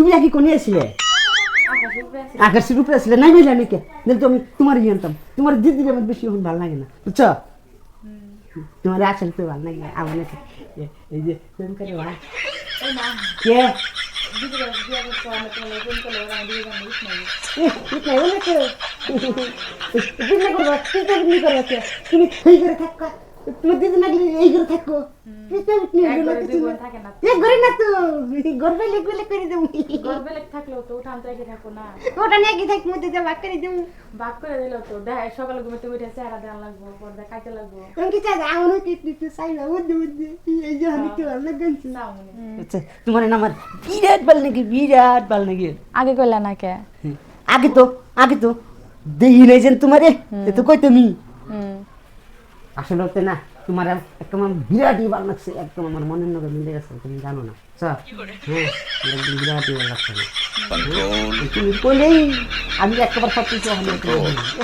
তুমি নাকি কোনে আসলে আকাশের উপরে আছে আকাশের উপরে আসলে নাই মিলা নাকি নাহলে তো আমি তোমার জানতাম তোমার দিদির আমার বেশি এখন ভালো লাগে না বুঝছ তোমার আসলে তো ভালো লাগে আমার নাকি এ- এই যে প্রেম করে ভাই এই না কে দিদিরা বিয়ে করতে আমরা তোমার ফোন করলে ওরা দিদি জানি নাই এ, ঠিক নাই বলে তো তুমি করব তুমি তো এমনি করব কে? তুমি এই করে থাকো এই থাকো। ঘরে না। ঘরে তো করে দেবো। থাকলেও তো না। ওটা নিয়ে কি থাক মধ্যে যা করে দেবো। ভাগ করে দিল তো দেখ সকালে ঘুমাতে উঠে চেহারা দেওয়া লাগবো পর্দা লাগবো। কি চাই কি চাই না বুঝতে বুঝতে এই যে আমি তো ভালো লাগছে নাও আচ্ছা তোমার নাম আমার বিরাট ভালো নাকি বিরাট ভালো নাকি? আগে কইলা না কে? আগে তো আগে তো দেখি নাই যেন তোমারে এ তো কই তুমি আসলে হতে না তোমার একদম আমার বিরাটই ভালো লাগছে একদম আমার মনের নগে মিলে গেছে তুমি জানো না। স্যার হ্যাঁ আমার একদম বিরাটই ভালো লাগছে তুমি কইলেই আমি একবার সব কিছু হবে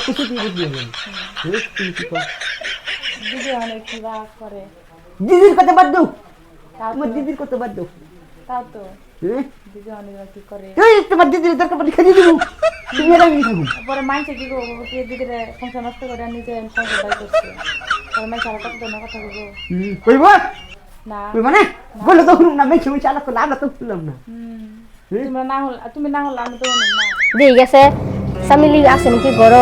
কিছু দিয়ে হবে তুমি কি কর? দিদি অনেক রাগ করে। দিদির কথা বাদ দাও। তোমার দিদির কথা বাদ দাও। তাও তো। হ্যাঁ দিদি অনেক কি করে। তোমার দিদির দরকার পড়লে খেয়ে দেবো তুমি আমি থাকুন পরে মাইন্সে কি করব তুই সংসার নষ্ট করে নিজে সংসার বাই করছে। পরে মাইন্স আর কথা না কথা বলব কইব না। কইব না। বলে তো না মেখে মেখে আলাদা করলে আমরা তো শুনলাম না। হুম। হুম? তোমরা না হল তুমি না হলে আমি তো না। দিয়ে গেছে। সামিলি আছে নাকি গর?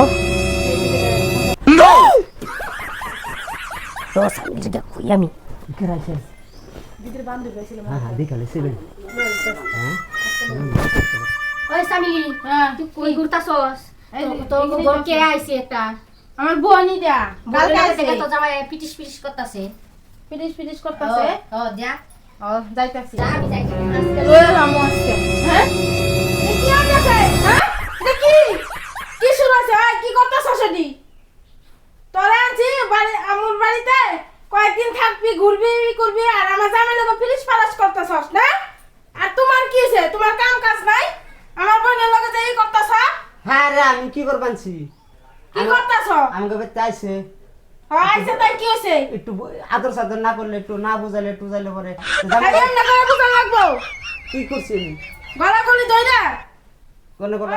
তো সামিলিটা কই আমি? কে বান্ধবী হ্যাঁ হ্যাঁ দেখালে সেবেন হ্যাঁ? ওই সামিলি তুই কই ঘুরতাছস? তো গর কে আইছে একটা? আমার বোনই দেয়া। বলে দেখে তো জামাই পিটিস পিটিস করতাছে। পিটিস পিটিস করতেছে? ও যা ও যাইতাছি। যা আমি যাই আজকে লয়ে এলাম আজকে হ্যাঁ? কি হ্যাঁ? কি? শুরু আছে কি তোরা আনছি বাড়ি আমার বাড়িতে। কয়েকদিন থাকবি ঘুরবি করবি আর আমার জামাই লোক ফিলিস ফালাস করতেছস না? আর তোমার কি হইছে তোমার কাম কাজ নাই আমার বোনের লগে যে ই করতেছ হ্যাঁ রে আমি কি করবানছি কি করতাছ আমি কবে চাইছে হ্যাঁ আইছে তাই কি হইছে একটু আদর সাদর না করলে একটু না বুঝালে একটু বুঝাইলে পরে এমনি করে বুঝা লাগবো কি করছি গলা গলি দইরা কোনে কোনে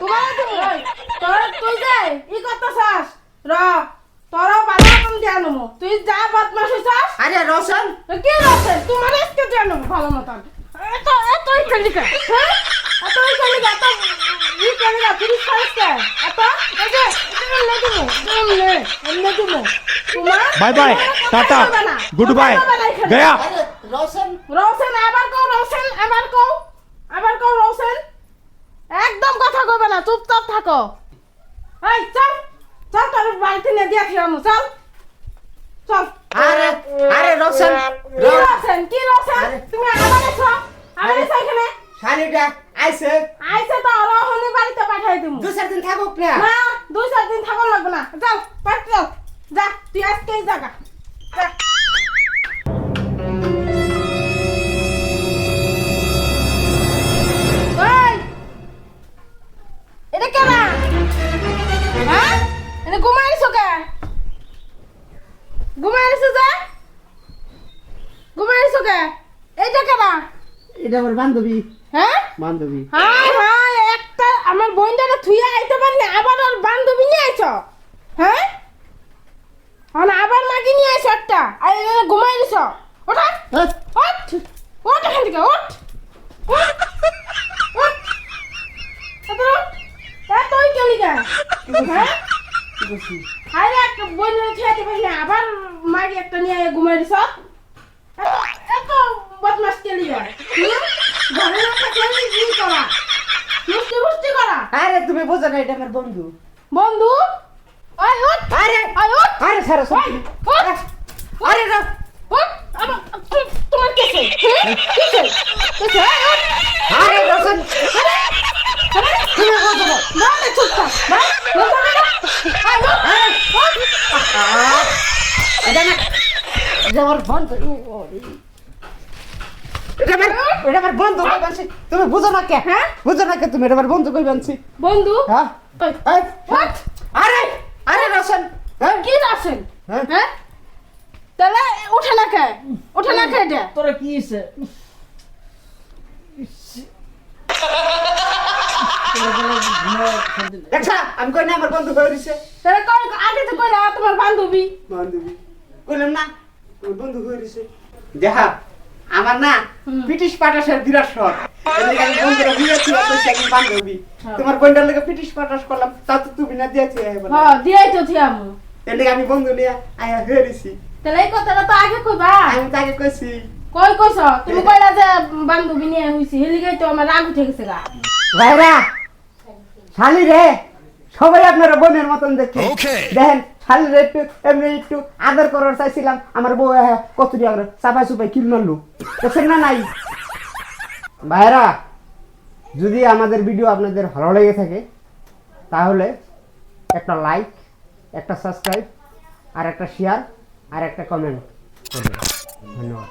তোমার তোরা তুই যে ই করতে চাস র তোরা বাধা কম দেয়া নেব তুই যা বদমাস হইছাস আরে রোশন কি রোশন তোমার আজকে দেয়া নেব ভালো মতন। এত এত ইখানি কা হ্যাঁ? এত ইখানি কা এত ইখানি কা তুমি খাইছ কা? এত এই যে তুমি নে তুমি তুমি নে এমনে তুমি। তোমার bye bye tata good bye গয়া। রোশন রোশন আবার কও রোশন আবার কও। আবার কও রোশন একদম কথা কইবে না চুপচাপ থাকো। এই চল চল তোর বাড়িতে নিয়ে দিয়ে আমু চল। চল। আরে আরে রসন কি রোশন। কি রোশন? আরে। তুমি আবার এসো আবার এসো এখানে। শালিটা আইছে আইসে তো রোহনের বাড়িতে পাঠাই দিমু দু চার দিন থাকুক না। না দুই চার দিন থাকো লাগবে না। যাও বাড়িতে যাও। যা তুই আজকেই জাগা যা। এটা আমার বান্ধবী। হ্যাঁ? বান্ধবী। একটা আমার বোনটাকে থুয়ে আইতে আবার ওর বান্ধবী নিয়ে আইছো? হ্যাঁ? আর আবার মাগি নিয়ে আইছো একটা? আর এখানে ঘুমাই দিছ? ওঠা হ্যাঁ, ওঠ। ওঠ এখান থেকে ওঠ একটা আবার মাগি নিয়ে ঘুমাই দিছ? বদমাস কেলি হুম? ঘরে না থাকলে কি করা। মুষ্টি মুষ্টি করা। আরে তুমি বোঝো না এটা আমার বন্ধু। বন্ধু? ওই উঠ। আরে ওই উঠ। আরে সারা উঠ। আরে না। উঠ। আবার কিসে কিসে এই, আরে রোশন তুমি বন্ধ না। না চুপ থাক। না বন্ধ না আয় ওঠ, ওঠ। আহ, এটা আমার এটা আমার বন্ধু এটা আমার এটা আমার বন্ধু কই বানছি? তুমি বুঝো না কে? হ্যাঁ? বুঝো না কে তুমি? এটা আমার বন্ধু কই বানছি? বন্ধু? হ্যাঁ? আরে আরে রোশন হ্যাঁ কি হ্যাঁ? তাহলে উঠে না কে? উঠে না কে এটা? তোরা কি দেখছা আমি কই না আমার বন্ধু কই দিছে তাহলে কই আগে তো কই না তোমার বান্ধবী। বান্ধবী। কইলাম না বন্ধু কই দিছে দেখা। আমার না ব্রিটিশ পাটাসের বিরাট শখ। বন্ধুরা ব্রিটিশ পাটাস করলাম তা তো তুমি না দিয়েছি হ্যাঁ দিয়াই তো থিয়ামু এদিকে আমি বন্ধু নিয়ে আয়া হেরেছি তাহলে এই কথাটা তো আগে কইবা। আমি তাকে কইছি। কই কইছ? তুমি কইলা যে বান্ধবী নিয়ে হইছি হেলিগাই তো আমার রাগ উঠে গেছে গা। ভাইরা শালি রে সবাই আপনারা বোনের মতন দেখে। দেখেন শালি রে একটু এমনি একটু আদর করার চাইছিলাম। আমার বউ আহ, কচুরি আগ্রহ চাপাই চুপাই কিল মারলু। দেখছেন না নাই। ভাইরা যদি আমাদের ভিডিও আপনাদের ভালো লেগে থাকে তাহলে একটা লাইক একটা সাবস্ক্রাইব আর একটা শেয়ার আর একটা কমেন্ট ধন্যবাদ।